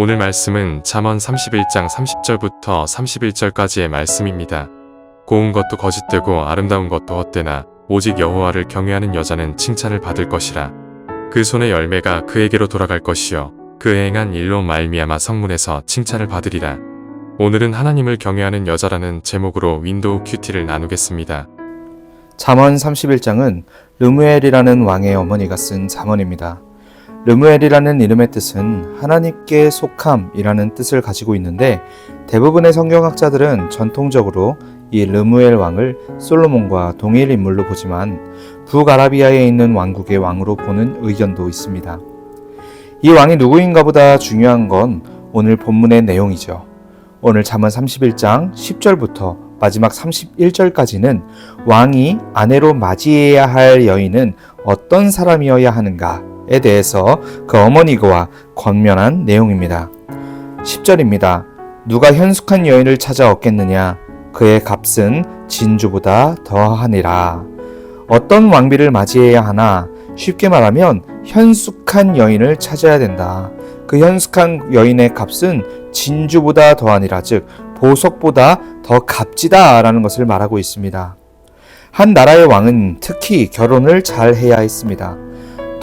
오늘 말씀은 잠언 31장 30절부터 31절까지의 말씀입니다. 고운 것도 거짓되고 아름다운 것도 헛되나 오직 여호와를 경외하는 여자는 칭찬을 받을 것이라. 그 손의 열매가 그에게로 돌아갈 것이요 그 행한 일로 말미암아 성문에서 칭찬을 받으리라. 오늘은 하나님을 경외하는 여자라는 제목으로 윈도우 큐티를 나누겠습니다. 잠언 31장은 르무엘이라는 왕의 어머니가 쓴 잠언입니다. 르무엘이라는 이름의 뜻은 하나님께 속함이라는 뜻을 가지고 있는데 대부분의 성경학자들은 전통적으로 이 르무엘 왕을 솔로몬과 동일 인물로 보지만 북아라비아에 있는 왕국의 왕으로 보는 의견도 있습니다. 이 왕이 누구인가 보다 중요한 건 오늘 본문의 내용이죠. 오늘 잠언 31장 10절부터 마지막 31절까지는 왕이 아내로 맞이해야 할 여인은 어떤 사람이어야 하는가 에 대해서 그 어머니와 권면한 내용입니다. 10절입니다. 누가 현숙한 여인을 찾아 얻겠느냐? 그의 값은 진주보다 더하니라. 어떤 왕비를 맞이해야 하나? 쉽게 말하면 현숙한 여인을 찾아야 된다. 그 현숙한 여인의 값은 진주보다 더하니라. 즉, 보석보다 더 값지다 라는 것을 말하고 있습니다. 한 나라의 왕은 특히 결혼을 잘 해야 했습니다.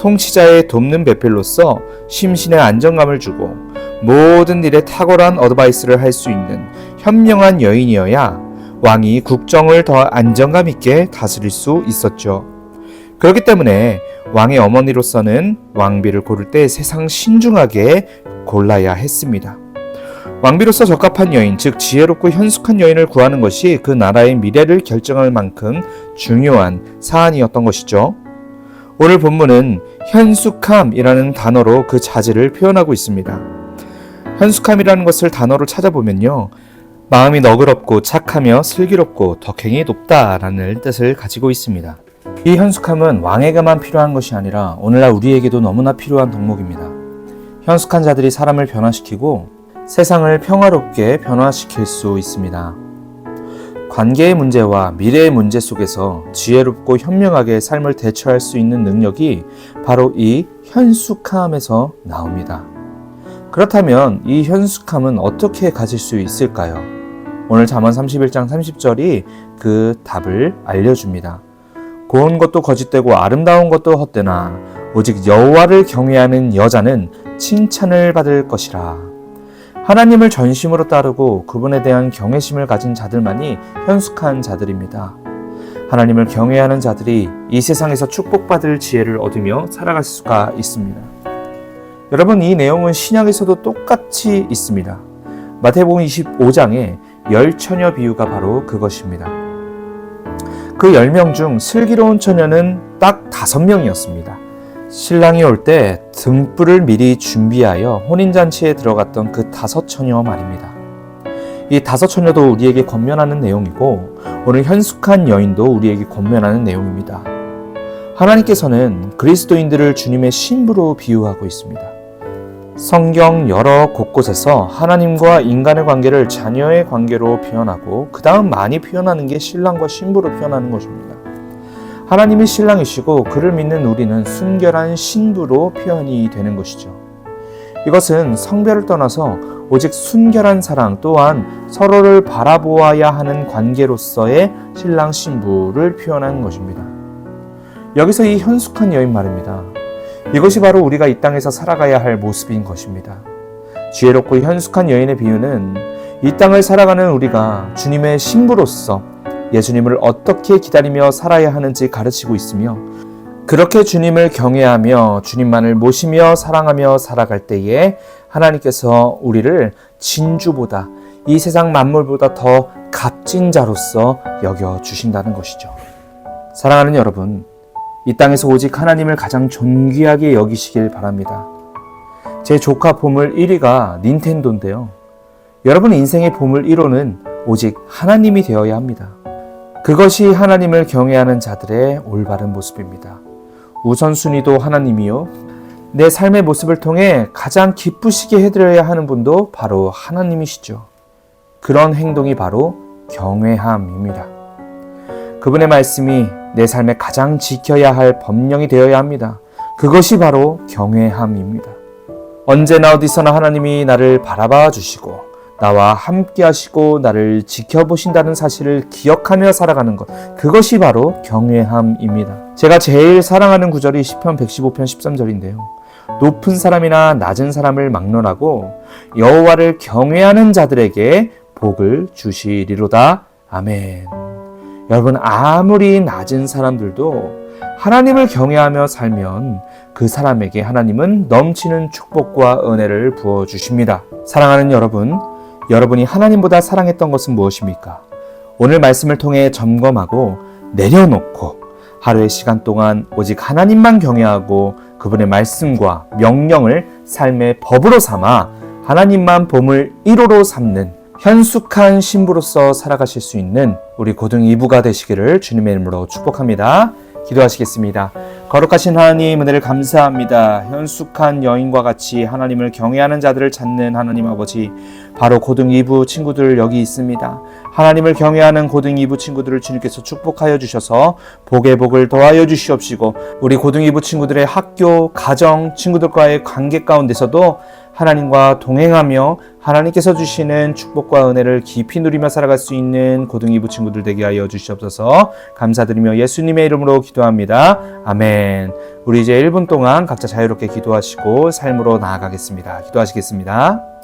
통치자의 돕는 배필로서 심신의 안정감을 주고 모든 일에 탁월한 어드바이스를 할 수 있는 현명한 여인이어야 왕이 국정을 더 안정감 있게 다스릴 수 있었죠. 그렇기 때문에 왕의 어머니로서는 왕비를 고를 때 세상 신중하게 골라야 했습니다. 왕비로서 적합한 여인, 즉 지혜롭고 현숙한 여인을 구하는 것이 그 나라의 미래를 결정할 만큼 중요한 사안이었던 것이죠. 오늘 본문은 현숙함이라는 단어로 그 자질을 표현하고 있습니다. 현숙함이라는 것을 단어로 찾아보면요. 마음이 너그럽고 착하며 슬기롭고 덕행이 높다라는 뜻을 가지고 있습니다. 이 현숙함은 왕에게만 필요한 것이 아니라 오늘날 우리에게도 너무나 필요한 덕목입니다. 현숙한 자들이 사람을 변화시키고 세상을 평화롭게 변화시킬 수 있습니다. 관계의 문제와 미래의 문제 속에서 지혜롭고 현명하게 삶을 대처할 수 있는 능력이 바로 이 현숙함에서 나옵니다. 그렇다면 이 현숙함은 어떻게 가질 수 있을까요? 오늘 잠언 31장 30절이 그 답을 알려줍니다. 고운 것도 거짓되고 아름다운 것도 헛되나 오직 여호와를 경외하는 여자는 칭찬을 받을 것이라. 하나님을 전심으로 따르고 그분에 대한 경외심을 가진 자들만이 현숙한 자들입니다. 하나님을 경외하는 자들이 이 세상에서 축복받을 지혜를 얻으며 살아갈 수가 있습니다. 여러분 이 내용은 신약에서도 똑같이 있습니다. 마태복음 25장에 열 처녀 비유가 바로 그것입니다. 그 10명 중 슬기로운 처녀는 딱 5명이었습니다. 신랑이 올 때 등불을 미리 준비하여 혼인잔치에 들어갔던 그 다섯 처녀 말입니다. 이 다섯 처녀도 우리에게 권면하는 내용이고 오늘 현숙한 여인도 우리에게 권면하는 내용입니다. 하나님께서는 그리스도인들을 주님의 신부로 비유하고 있습니다. 성경 여러 곳곳에서 하나님과 인간의 관계를 자녀의 관계로 표현하고 그 다음 많이 표현하는 게 신랑과 신부로 표현하는 것입니다. 하나님이 신랑이시고 그를 믿는 우리는 순결한 신부로 표현이 되는 것이죠. 이것은 성별을 떠나서 오직 순결한 사랑 또한 서로를 바라보아야 하는 관계로서의 신랑 신부를 표현하는 것입니다. 여기서 이 현숙한 여인 말입니다. 이것이 바로 우리가 이 땅에서 살아가야 할 모습인 것입니다. 지혜롭고 현숙한 여인의 비유는 이 땅을 살아가는 우리가 주님의 신부로서 예수님을 어떻게 기다리며 살아야 하는지 가르치고 있으며 그렇게 주님을 경외하며 주님만을 모시며 사랑하며 살아갈 때에 하나님께서 우리를 진주보다 이 세상 만물보다 더 값진 자로서 여겨 주신다는 것이죠. 사랑하는 여러분, 이 땅에서 오직 하나님을 가장 존귀하게 여기시길 바랍니다. 제 조카 보물 1위가 닌텐도인데요. 여러분 인생의 보물 1호는 오직 하나님이 되어야 합니다. 그것이 하나님을 경외하는 자들의 올바른 모습입니다. 우선순위도 하나님이요. 내 삶의 모습을 통해 가장 기쁘시게 해드려야 하는 분도 바로 하나님이시죠. 그런 행동이 바로 경외함입니다. 그분의 말씀이 내 삶에 가장 지켜야 할 법령이 되어야 합니다. 그것이 바로 경외함입니다. 언제나 어디서나 하나님이 나를 바라봐 주시고 나와 함께 하시고 나를 지켜보신다는 사실을 기억하며 살아가는 것. 그것이 바로 경외함입니다. 제가 제일 사랑하는 구절이 시편 115편 13절인데요. 높은 사람이나 낮은 사람을 막론하고 여호와를 경외하는 자들에게 복을 주시리로다. 아멘. 여러분 아무리 낮은 사람들도 하나님을 경외하며 살면 그 사람에게 하나님은 넘치는 축복과 은혜를 부어 주십니다. 사랑하는 여러분, 여러분이 하나님보다 사랑했던 것은 무엇입니까? 오늘 말씀을 통해 점검하고 내려놓고 하루의 시간 동안 오직 하나님만 경외하고 그분의 말씀과 명령을 삶의 법으로 삼아 하나님만 봄을 1호로 삼는 현숙한 신부로서 살아가실 수 있는 우리 고등 2부가 되시기를 주님의 이름으로 축복합니다. 기도하시겠습니다. 거룩하신 하나님 은혜를 감사합니다. 현숙한 여인과 같이 하나님을 경외하는 자들을 찾는 하나님 아버지 바로 고등 2부 친구들 여기 있습니다. 하나님을 경외하는 고등 2부 친구들을 주님께서 축복하여 주셔서 복의 복을 더하여 주시옵시고 우리 고등 2부 친구들의 학교, 가정, 친구들과의 관계 가운데서도 하나님과 동행하며 하나님께서 주시는 축복과 은혜를 깊이 누리며 살아갈 수 있는 고등 2부 친구들 되게 하여 주시옵소서 감사드리며 예수님의 이름으로 기도합니다. 아멘. 우리 이제 1분 동안 각자 자유롭게 기도하시고 삶으로 나아가겠습니다. 기도하시겠습니다.